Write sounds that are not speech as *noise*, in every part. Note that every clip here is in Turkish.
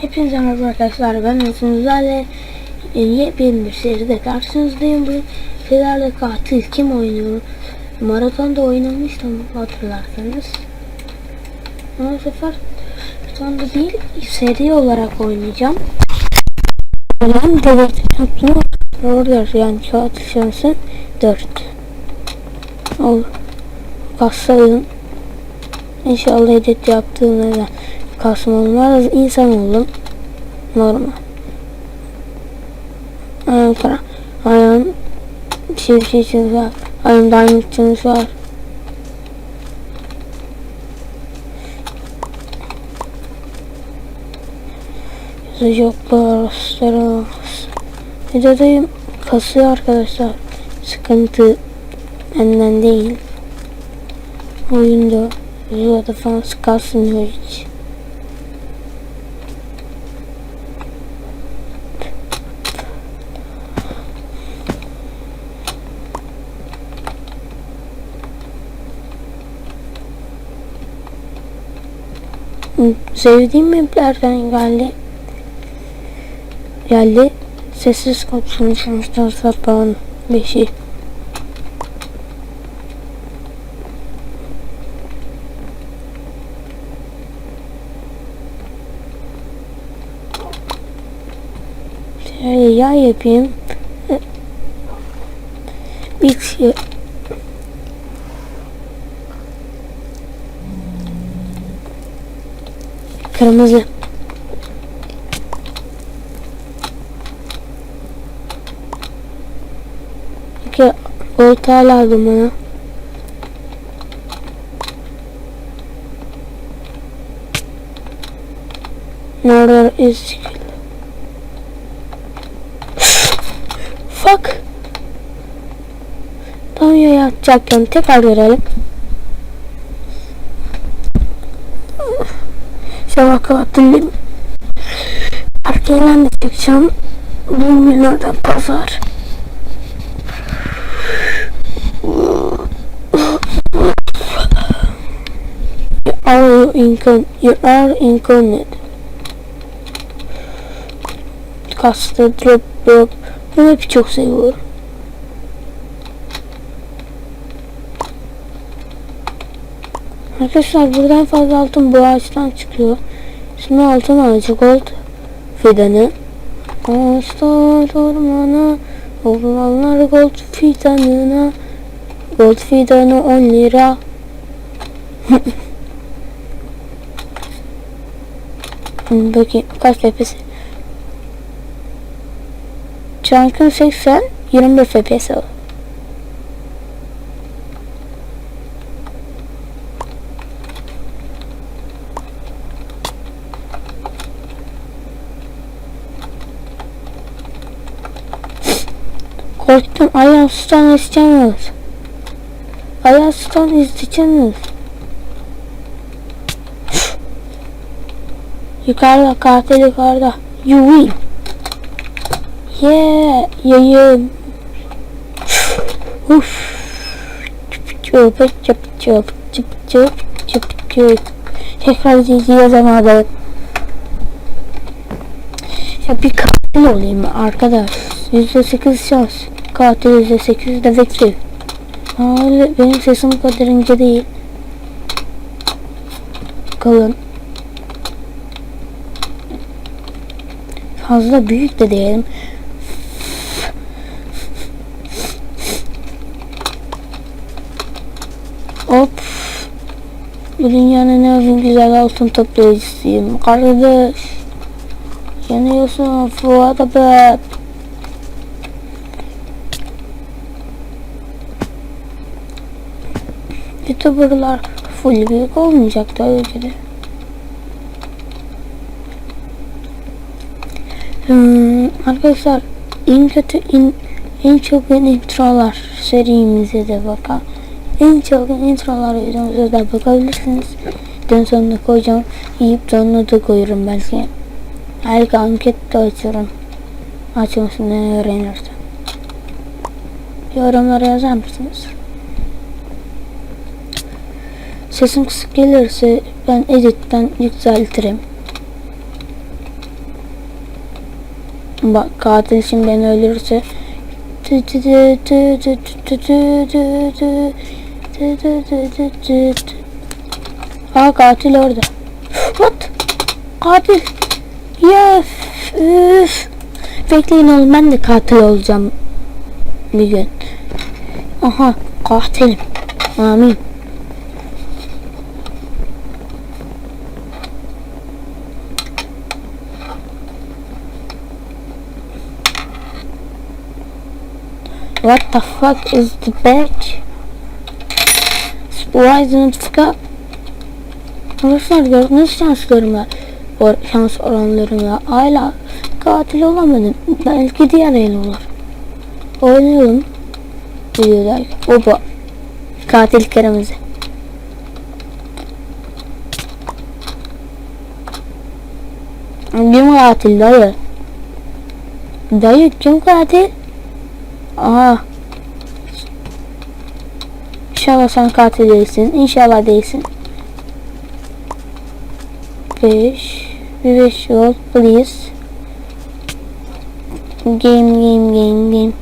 Hepinize merhaba arkadaşlar ben Mesut Üzer'le yepyeni bir seride karşınızdayım. Bu sizlerle katil kim oynuyor? Maratonda oynamıştım hatırlarsanız. Ama bu sefer maratonda değil seri olarak oynayacağım. Ben devlet şampiyonu order yani katil şansı 4. Ol. Kasayım. İnşallah edit yaptığımda kasma olmaz. İnsan oldum. Normal. Ayağım kara. Ayağım bir şey bir şey için var. Ayağım diamond için var. Yazıcıklar, steros. Videodayım. Kasıyor arkadaşlar. Sıkıntı benden değil. Oyunda Zula'da falan kasmıyor hiç. Sevdiğim maplerden geldi. Geldi. Sessiz konuşmuşlar sabahın beşi. Şöyle yağ yapayım. Bir Kırmızı. Peki olta lazım bana. Nerede is Fuck. Tam ya yapacakken tekrar görelim. Sabah kapattım. Arkadan da çıkacağım. Bu milyondan pazar. You are incon you are incarnate. Kastı drop drop. Bunu hep çok seviyorum. Arkadaşlar buradan fazla altın bu ağaçtan çıkıyor. Şimdi altın ağacı gold fidanı. Ağaçlar ormana ormanlar gold fidanına gold fidanı 10 lira. *laughs* Bakayım kaç FPS? Çankın 80 25 FPS o. Korktum ayağı sudan istemiyoruz. Ayağı sudan istemiyoruz. Yukarıda katil yukarıda. You win. Yeah, yeah. Uf. Çöp çöp çöp çöp çöp çöp çöp. Tekrar dizi yazamadım. Ya bir katil olayım arkadaş. %8 şans. Katil %8 dedektif. Hayır benim sesim bu kadar ince değil. Kalın. Fazla büyük de diyelim. Hop. Bu dünyanın en güzel altın toplayıcısıyım. Kardeş. Yanıyorsun Fuat abi. Youtuberlar full büyük olmayacak tabii ki de. Hmm, arkadaşlar en kötü in, en çok introlar serimize de bakalım. En çok introlar videomuza da bakabilirsiniz. Den sonunda koyacağım. Yiyip sonuna da koyuyorum belki. Belki anket de açıyorum. Açmasını öğrenirsem. Yorumlara yazar mısınız? Sesim kısık gelirse ben editten yükseltirim. Bak katil şimdi beni ölürse Ha katil orada. What? Katil. Yes. Üf. Bekleyin oğlum ben de katil olacağım bir gün. Aha katilim. Amin. What the fuck is the badge? Why isn't it fuck? Arkadaşlar gördünüz şanslarımı. Or şans oranlarımı. Hala katil olamadım. Belki diğer el olur. Oynayalım. Videoda. Oba. Katil kırmızı. Kim katil dayı? Dayı kim katil? Aha. İnşallah sen katil değilsin. İnşallah değilsin. 5 bir 5 yol please. Game game game game.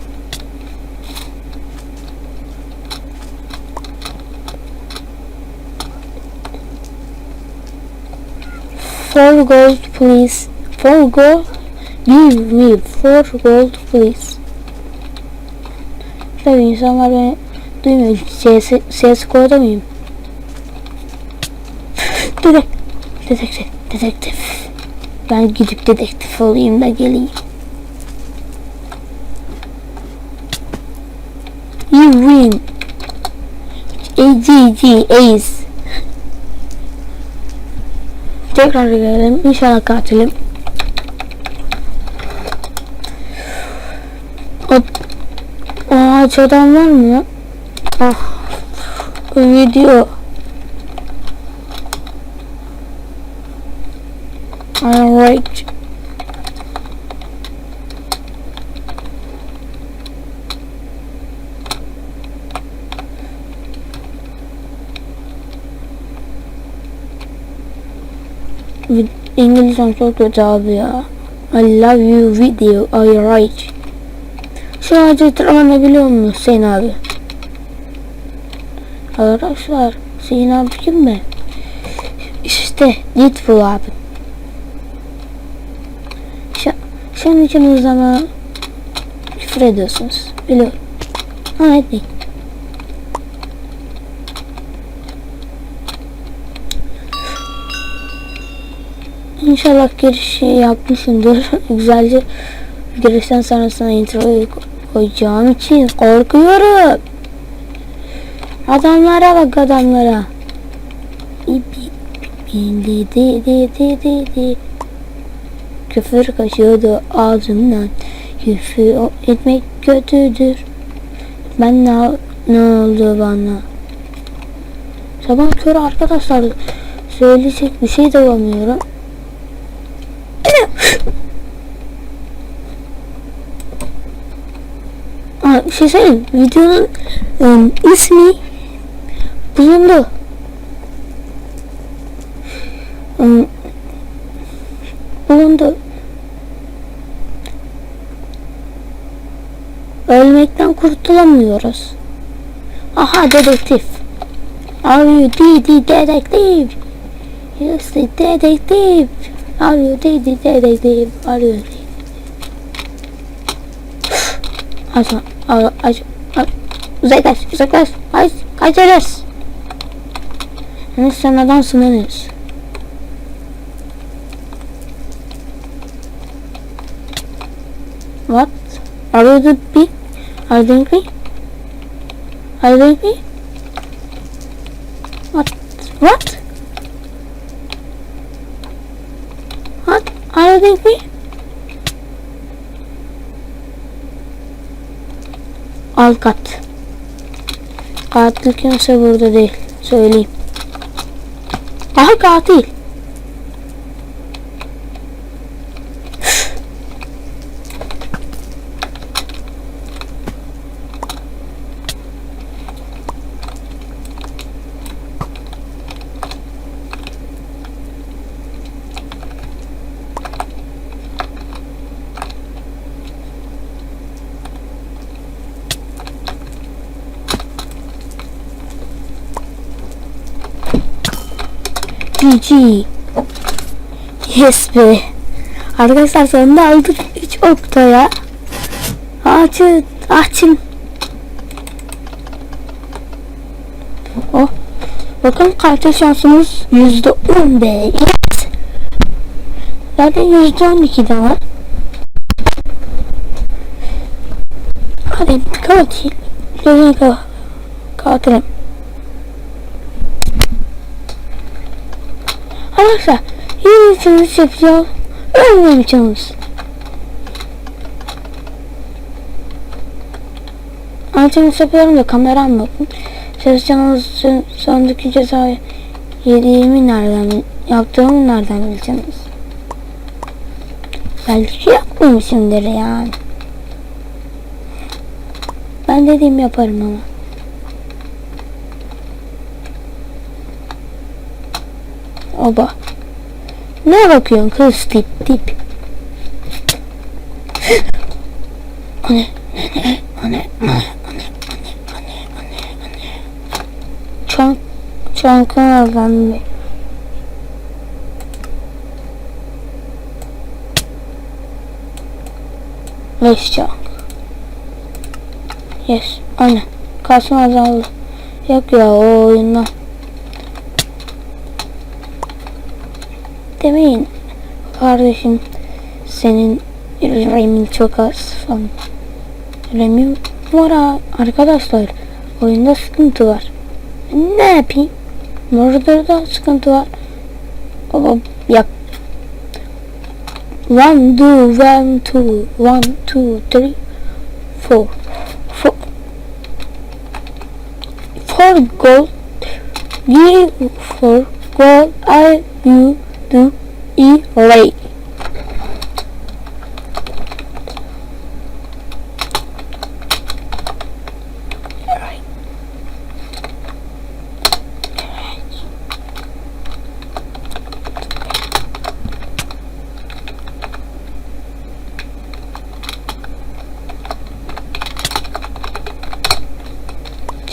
Four gold please. Four gold. Give me four gold please. Tabii insanlar beni duymuyor. CS, CSGO'da mıyım? *laughs* Dedek, dedektif, dedektif. Ben gidip dedektif olayım da geleyim. You win. AGG Ace. Tekrar gelelim. İnşallah katilim. Aa adam var mı? Ah. Video. Alright. Vid- İngilizcem çok kötü abi ya. I love you video. Alright. Şu ağacı tırmanabiliyor mu Hüseyin abi? Arkadaşlar Hüseyin abi kim mi? İşte Deadpool abi. Şu, şu an için zaman küfür ediyorsunuz. Biliyorum. Ama etmeyin. İnşallah girişi yapmışımdır. *laughs* Güzelce girişten sonrasına introyu koyacağım için korkuyorum. Adamlara bak adamlara. Küfür kaçıyordu ağzımdan. Küfür etmek kötüdür. Ben ne, ne oldu bana? Sabah körü arkadaşlar söyleyecek bir şey de bulamıyorum. Aa, bir şey söyleyeyim. Videonun ım, ismi bulundu. Im, bulundu. Ölmekten kurtulamıyoruz. Aha dedektif. Are you DD detective? Yes, the detective. Are you DD detective? Are you Aç, aç. Uzaklaş, uzaklaş. Kaç, kaçarız. Yani sen adamsın Enes. What? Are you the big? Are you angry? Are you angry? What? What? What? Are you angry? Alt kat. Katil kimse burada değil. Söyleyeyim. Aha katil. GG. Yes be. Arkadaşlar sonunda aldık 3 oktaya. Açın. Açın. Oh. Bakın kartı şansımız yüzde on be. Yes. Zaten yüzde on iki de var. Hadi kapatayım. Gözünü kapat. Kapatırım. Arkadaşlar yeni challenge yapacağız. Öyle bir challenge. Antrenör yapıyorum da kameram yok. Çalışacağınız sondaki cezayı yediğimi nereden yaptığımı nereden bileceksiniz? Belki yapmamışımdır yani. Ben dediğimi yaparım ama. oba. Ne bakıyorsun kız tip tip. o ne? Ne? O ne? O ne? O ne? Ne? O ne? Beş çank. Yes. Aynen. Kalsın azaldı. Yok ya o oyundan. Demeyin. Kardeşim senin remin çok az falan. Remim var. Arkadaşlar oyunda sıkıntı var. Ne yapayım? Murder'da sıkıntı var. O yap. One, two, one, two, one, two, three, four. Four, four gold. Give for gold. I you do e lay.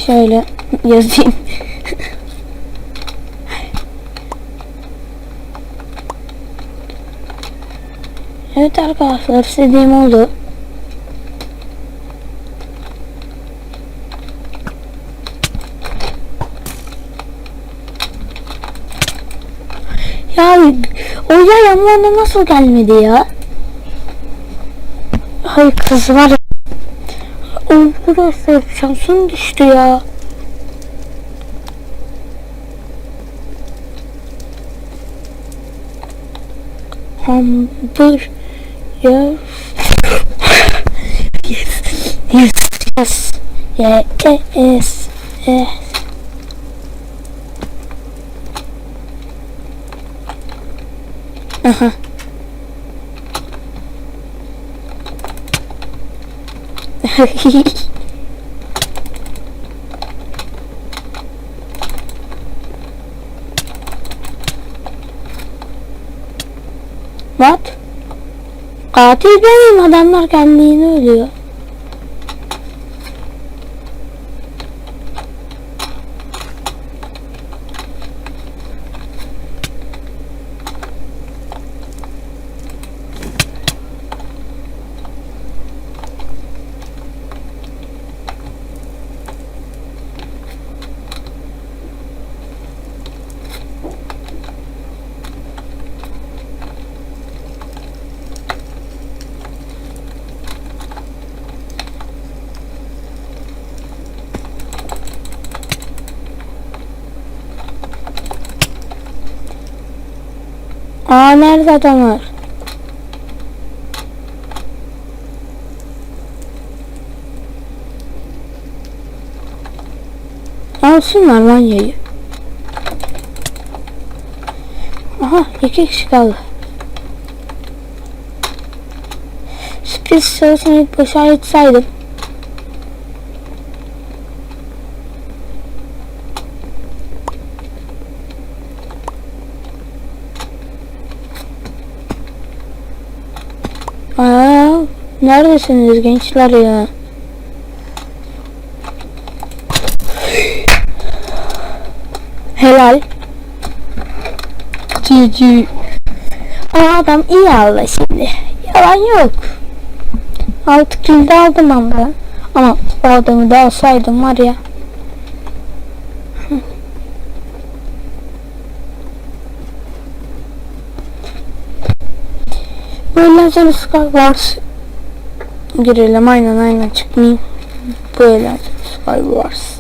Şöyle yazayım. Evet arkadaşlar istediğim oldu. Ya o ya yanlarına nasıl gelmedi ya? Hay kız var ya. O burası şansım düştü ya. Hamburger. Yes. Yes. Yes. Yes. Yeah. Yes. Yes. Uh-huh. Aha. *laughs* What? Katil benim adamlar kendini ölüyor. Aa nerede adamlar? Alsınlar lan yayı. Aha iki kişi kaldı. Sürpriz sırasını ilk başa ayıtsaydım. Aa, neredesiniz gençler ya? Helal. GG. Ama adam iyi aldı şimdi. Yalan yok. Altı kill de aldım ama. Ama o adamı da alsaydım var ya. Böyle Sky Wars girelim aynen aynen çıkmayayım. Böyle Sky Wars.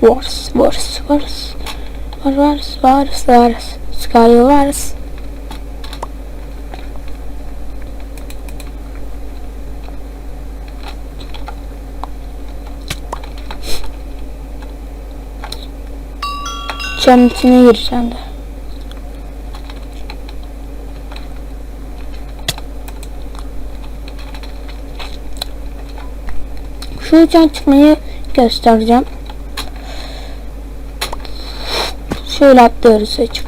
Wars, Wars, Wars. Wars, Wars, Wars. Sky Wars. Çam içine gireceğim de. Şu uçan çıkmayı göstereceğim. Şöyle atlıyoruz açık.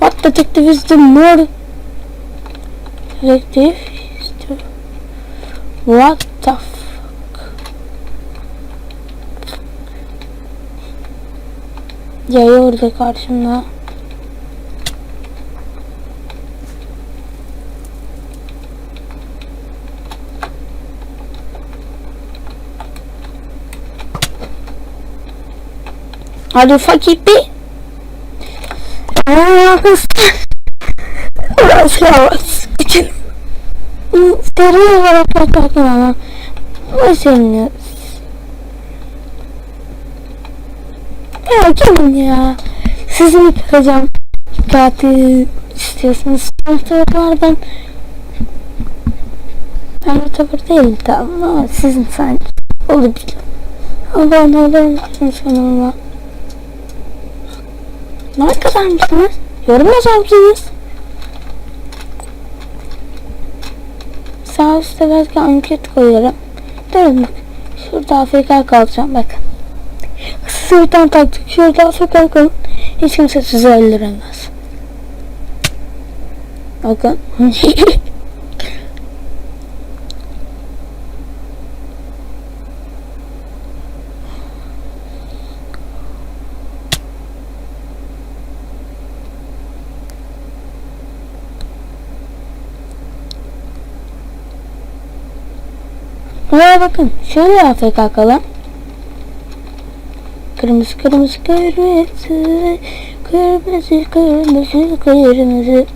What detective is the more detective is the what the fuck Yayı orada karşımda. You fucking me? Burası yavaş. Geçelim. Seri olarak yaparken ama. Bu senin. Ya gelin ya. Sizi mi kıracağım? Katil istiyorsanız sınıflar ben YouTuber değilim tamam ama sizin sanki olabilir. Abone musunuz kanalıma? Ne kadar mısınız? Yorum yazar mısınız? Sağ üstte belki anket koyarım. Durun bak. Şurada AFK kalacağım bak. Tane taktik. Şurada AFK kalın. Hiç kimse sizi öldüremez. Bakın. *laughs* Buraya bakın. Şöyle AFK kalan. Kırmızı kırmızı kırmızı kırmızı kırmızı kırmızı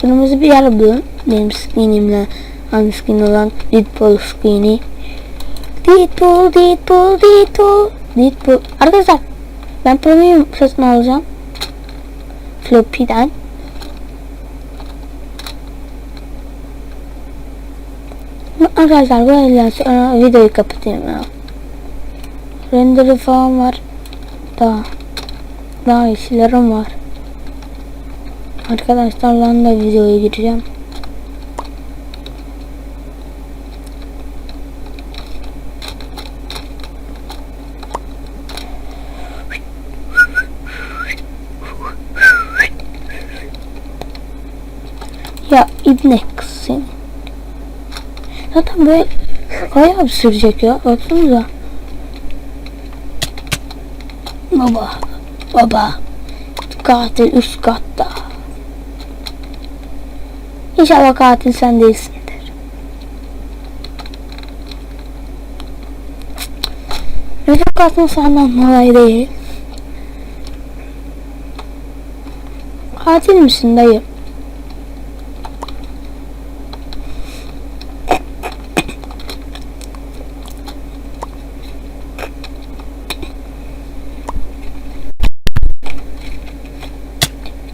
kırmızı bir yer bulun. Benim skinimle aynı skin olan Deadpool skini. Deadpool, Deadpool, Deadpool, Deadpool. Arkadaşlar ben premium satın alacağım. Floppy'den. Arkadaşlar böyle sonra videoyu kapatayım ya. Render'ı falan var. Daha daha işlerim var. Arkadaşlarla da videoya gireceğim. Ya seni. Zaten böyle bayağı bir sürecek ya. Baksanıza. Baba. Baba. Katil üst katta. İnşallah katil sen değilsindir. Müzik katma senden dolayı değil. Katil misin dayı?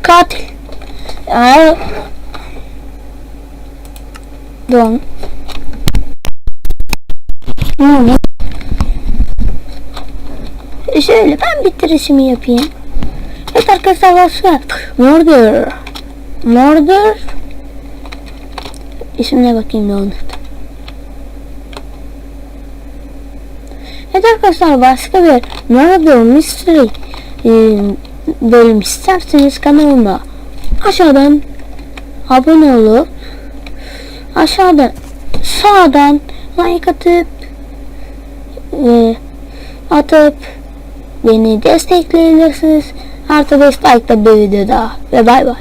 Katil. Aa. Don. Hmm. E Şöyle ben bitirişimi yapayım. Evet arkadaşlar başka. Murder. Murder. İsmine bakayım ne unuttum. Evet arkadaşlar başka bir Murder Mystery e, bölüm isterseniz kanalıma aşağıdan abone olup aşağıdan sağdan like atıp e, atıp beni destekleyebilirsiniz. Artı 5 like da bir videoda ve bay bay.